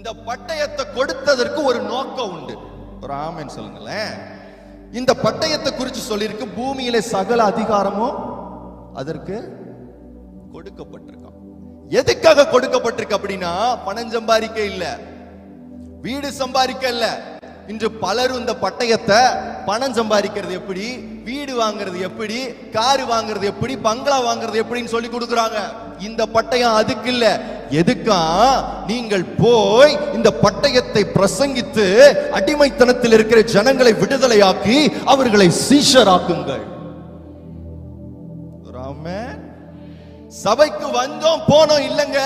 இந்த பட்டயத்தை கொடுத்ததற்கு ஒரு நோக்கம் உண்டு. ஒரு ஆமன் சொல்லுங்களேன். இந்த பட்டயத்தை குறித்து சொல்லியிருக்கு பூமியில சகல அதிகாரமும் அதற்கு கொடுக்கப்பட்டிருக்கான் எதுக்காக கொடுக்கப்பட்டிருக்கு அப்படின்னா பணம் சம்பாதிக்க இல்ல வீடு சம்பாதிக்க இல்ல. இன்று பலரும் இந்த பட்டயத்தை பணம் சம்பாதிக்கிறது எப்படி வீடு வாங்குறது எப்படி காரு வாங்குறது எப்படி பங்களா வாங்குறது எப்படின்னு சொல்லி கொடுக்குறாங்க. இந்த பட்டயம் அதுக்கு இல்லை எதுக்கா? நீங்கள் போய் இந்த பட்டயத்தை பிரசங்கித்து அடிமைத்தனத்தில் இருக்கிற ஜனங்களை விடுதலையாக்கி அவர்களை சீஷராக்குங்கள். சபைக்கு வந்தோம் போனோம் இல்லங்க.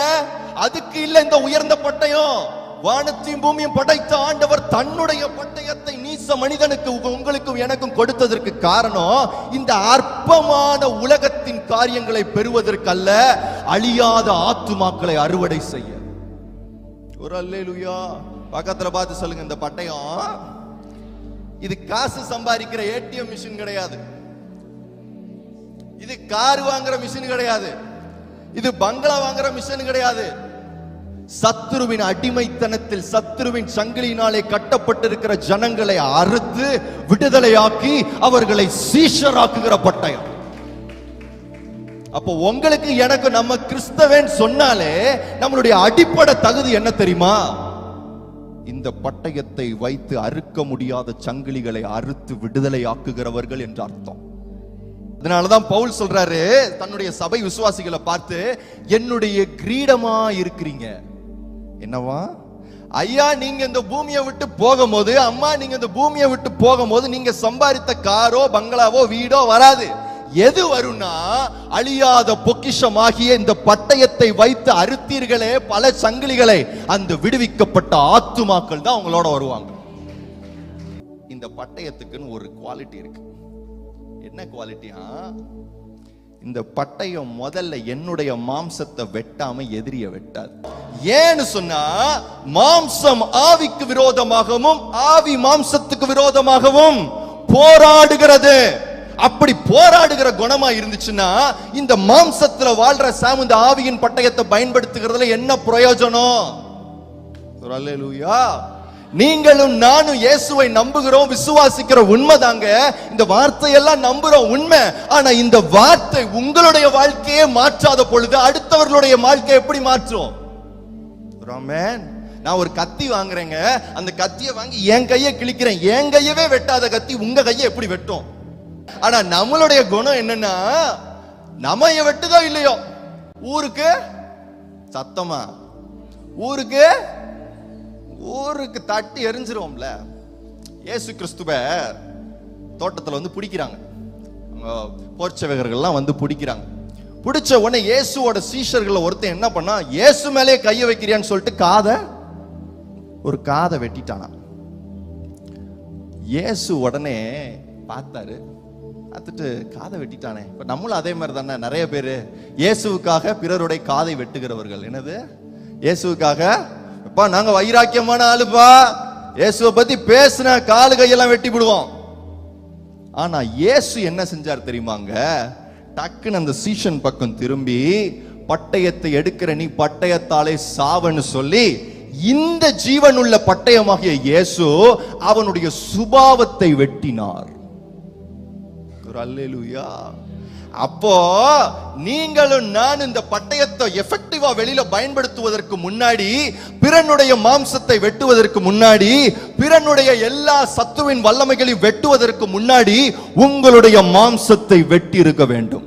அதுக்கு இல்ல இந்த உயர்ந்த பட்டயம். வானத்தையும் பூமியும் படைத்த ஆண்டவர் தன்னுடைய பட்டயத்தை நீச மனிதனுக்கு உங்களுக்கும் எனக்கும் கொடுத்ததற்கு காரணம் இந்த அற்பமான உலகத்தின் காரியங்களை பெறுவதற்கு அல்ல அழியாத ஆத்துமாக்களை அறுவடை செய்ய. ஒரு அல்லேலுயா. பக்கத்துல பார்த்து சொல்லுங்க இந்த பட்டயம். இது காசு சம்பாதிக்கிற ஏடிஎம் மிஷின் கிடையாது. இது கார் வாங்குற மிஷின் கிடையாது. இது பங்களா வாங்குற மிஷின் கிடையாது. சத்துருவின் அடிமைத்தனத்தில் சத்துருவின் சங்கிலியினாலே கட்டப்பட்டிருக்கிற ஜனங்களை அறுத்து விடுதலையாக்கி அவர்களை சீஷராக்குகிற பட்டயம். அப்போ உங்களுக்கு எனக்கு நம்ம கிறிஸ்தவன் சொன்னாலே நம்மளுடைய அடிப்படை தகுதி என்ன தெரியுமா? இந்த பட்டயத்தை வைத்து அறுக்க முடியாத சங்கிலிகளை அறுத்து விடுதலையாக்குகிறவர்கள் என்று அர்த்தம். அதனாலதான் பவுல் சொல்றாரு தன்னுடைய சபை விசுவாசிகளை பார்த்து என்னுடைய கிரீடமா இருக்கிறீங்க? என்னவா? ஐயா நீங்க இந்த பூமியை விட்டு போகும்போது அம்மா நீங்க இந்த பூமியை விட்டு போகும்போது நீங்க சம்பாதித்த காரோ பங்களாவோ வீடோ வராது. எது வரும்னா அழியாத பொக்கிஷமாகிய இந்த பட்டயத்தை வைத்து அறுத்தீர்களே பல சங்கிலிகளை அந்த விடுவிக்கப்பட்ட ஆத்துமாக்கள் தான் அவங்களோட வருவாங்க. இந்த பட்டயத்துக்குன்னு ஒரு குவாலிட்டி இருக்கு. என்ன குவாலிட்டியா இந்த பட்டயம் முதல்ல என்னுடைய மாம்சத்தை வெட்டாம எதிரிய வெட்டாது. ஏன்னு சொன்னா மாம்சம் ஆவிக்கு விரோதமாகவும் ஆவி மாம்சத்துக்கு விரோதமாகவும் போராடுகிறது. அப்படி போராடுகிற குணமா இருந்துச்சுன்னா இந்த மாம்சத்துல வாழ்ற சாம் இந்த ஆவியின் பட்டயத்தை பயன்படுத்துகிறதுல என்ன பிரயோஜனம்? நீங்களும் நானும் இயேசுவை நம்புகிறோம் விசுவாசிக்கிற உண்மைதாங்க. இந்த வார்த்தையெல்லாம் நம்புறோம் உண்மை. ஆனா இந்த வார்த்தை உங்களுடைய வாழ்க்கையே மாற்றாத பொழுது அடுத்தவர்களுடைய வாழ்க்கையை எப்படி மாற்றும்? ஆமென். நான் ஒரு கத்தி வாங்குறேங்க. அந்த கத்தியை வாங்கி என் கையை கிழிக்கிறேன். என் கையவே வெட்டாத கத்தி உங்க கையை எப்படி வெட்டும்? ஆனா நம்மளுடைய குணம் என்னன்னா நம்ம வெட்டுதோ இல்லையோ? ஊருக்கு சத்தமா? ஊருக்கு ஊருக்கு தட்டி எரிஞ்சிருவோம்ல. ஏசு கிறிஸ்துவ தோட்டத்தில் வந்து பிடிக்கிறாங்க. போர்ச்சவகர்கள்லாம் வந்து பிடிக்கிறாங்க. பிடிச்ச உடனே இயேசுவோட சீஷர்கள்ல ஒருத்தன் என்ன பண்ணா இயேசு மேலே கையை வைக்கிறியான்னு சொல்லிட்டு காதை ஒரு காதை வெட்டிட்டானா இயேசு உடனே பார்த்தாரு பார்த்துட்டு காதை வெட்டிட்டானே. இப்ப நம்மளும் அதே மாதிரி தானே நிறைய பேர் இயேசுவுக்காக பிறருடைய காதை வெட்டுகிறவர்கள். என்னது? இயேசுவுக்காக? அப்பா நாங்க வைராக்கியமான ஆளுப்பா. இயேசுவை பத்தி பேசின காலு கையெல்லாம் வெட்டி விடுவோம். ஆனா இயேசு என்ன செஞ்சார் தெரியுமாங்க டக்குன்னு அந்த சீஷன் பக்கம் திரும்பி பட்டயத்தை எடுக்கிற நீ பட்டயத்தாலே சாவன்னு சொல்லி இந்த ஜீவனுள்ள பட்டயமாகிய இயேசு அவனுடைய சுபாவத்தை வெட்டினார். ஒரு அல்லேலூயா. அப்போ நீங்களும் நான் இந்த பட்டயத்தை எஃபெக்டிவா வெளியில பயன்படுத்துவதற்கு முன்னாடி பிறனுடைய மாம்சத்தை வெட்டுவதற்கு முன்னாடி பிறனுடைய எல்லா சத்துவின் வல்லமைகளையும் வெட்டுவதற்கு முன்னாடி உங்களுடைய மாம்சத்தை வெட்டி இருக்க வேண்டும்.